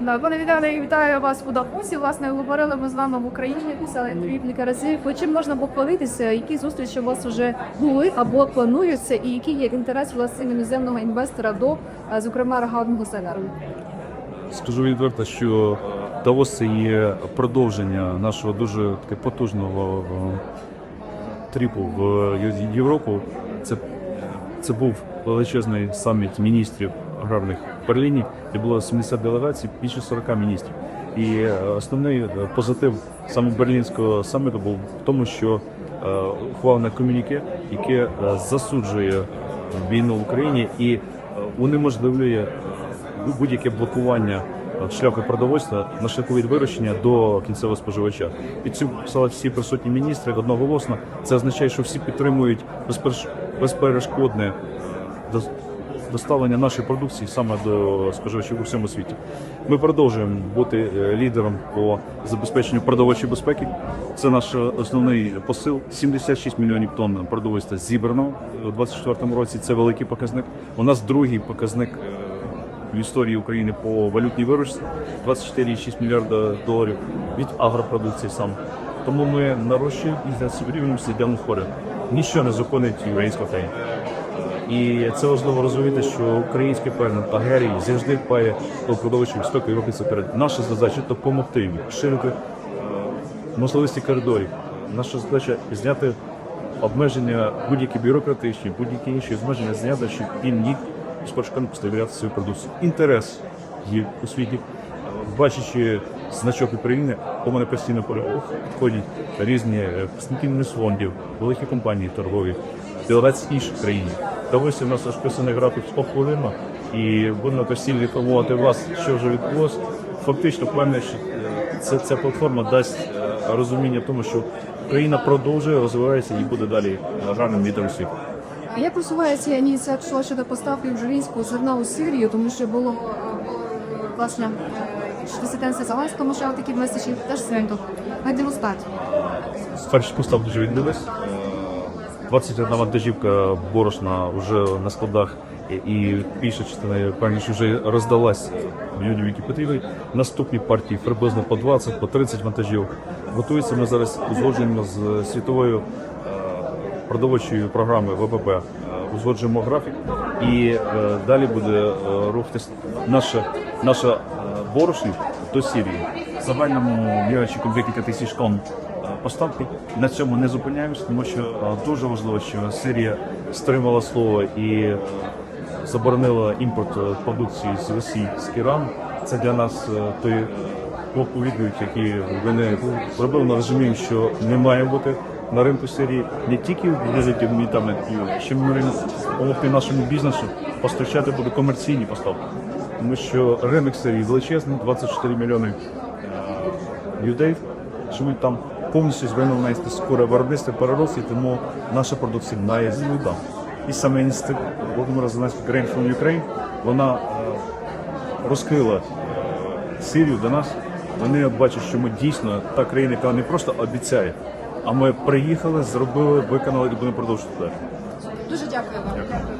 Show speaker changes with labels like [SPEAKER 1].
[SPEAKER 1] Да, пане Віталію, вітаю вас у Давосі. Власне, говорили ми з вами в Україні, писали інтерв'ю кілька разів. Ви Чим можна похвалитися? Які зустрічі у вас вже були або плануються, і який є інтерес власне іноземного інвестора до, е, зокрема, регатного сектору?
[SPEAKER 2] Скажу відверто, що Давос є продовження нашого дуже таки потужного е, тріпу в Європу. Це, це був величезний саміт міністрів аграрних в Берліні, де було 70 делегацій, більше 40 міністрів. І основний позитив саме берлінського саміту був в тому, що е, ухвалене комюніке, яке засуджує війну в Україні і е, унеможливлює будь-яке блокування е, шляху продовольства на шляху від вирощення до кінцевого споживача. Під цю писали всі присутні міністри одноголосно. Це означає, що всі підтримують безпереш- безперешкодне доставлення нашої продукції саме до споживачів у всьому світі. Ми продовжуємо бути е, лідером по забезпеченню продовольчої безпеки. Це наш основний посил. 76 мільйонів тонн продовольства зібрано у 2024 році. Це великий показник. У нас другий показник е, в історії України по валютній виручці 24,6 мільярда доларів від агропродукції саме. Тому ми нарощуємо і за цим рівнем йдемо вперед. Ніщо не зупинить українську країну. І це важливо розуміти, що український фермер аграрій завжди дбає про продовольчу безпеку і. Наша задача допомогти їм розширити е, можливості коридорів. Наша задача зняти обмеження будь-які бюрократичні, будь-які інші обмеження зняти, щоб він міг спочатку поставляти свою продукцію. Інтерес є у світі. Бачачи значок України, по мене постійно ходять різні представники фондів, великі компанії торгові, делегації інших країн. Та ось у нас розписаний графік спокійно, і будемо постійно інформувати вас, що вже відбулося. Фактично, певне, що е, це, ця платформа дасть е, розуміння тому, що країна продовжує розвивається і буде далі гарним лідером світу.
[SPEAKER 1] А Як просувається ініціатива щодо поставки українського зерна у Сирію, тому що було власне президенція Зеленського мав такі меседжі, теж свято. Гайдемо стати.
[SPEAKER 2] Перші поставки вже відбулись. 21 вантажівка борошна вже на складах і- більша частина я певні, вже роздалась людям, які потрібні. Наступні партії приблизно по 20, по 30 вантажівок. Готується ми зараз узгоджуємо з світовою е, продовольчою програмою ВПП. е, Узгоджуємо графік і е, далі буде рухатись наша наша борошно до Сирії. В загальному мірячі декілька тисяч тонн поставки. На цьому не зупиняємося, тому що е, дуже важливо, що Сирія стримала слово і е, заборонила імпорт е, продукції з Росії з Ірану. Це для нас е, той е, крок у відповідь, який вони робили. Ми розуміємо, що не має бути на ринку Сирії не тільки в вигляді гуманітарної ще ми допомогти нашому бізнесу постачати буде комерційні поставки. Тому що ринок Сирії величезний, 24 мільйони е, людей живуть там повністю зруйноване скоре виробництво перерослі, тому наша продукція має зміну там. І саме інститут Володимира Зеленського Grain from Ukraine, вона е, розкрила е, Сирію до нас. Вони бачать, що ми дійсно та країна, яка не просто обіцяє, а ми приїхали, зробили, виконали і будемо продовжувати.
[SPEAKER 1] Дуже дякую вам.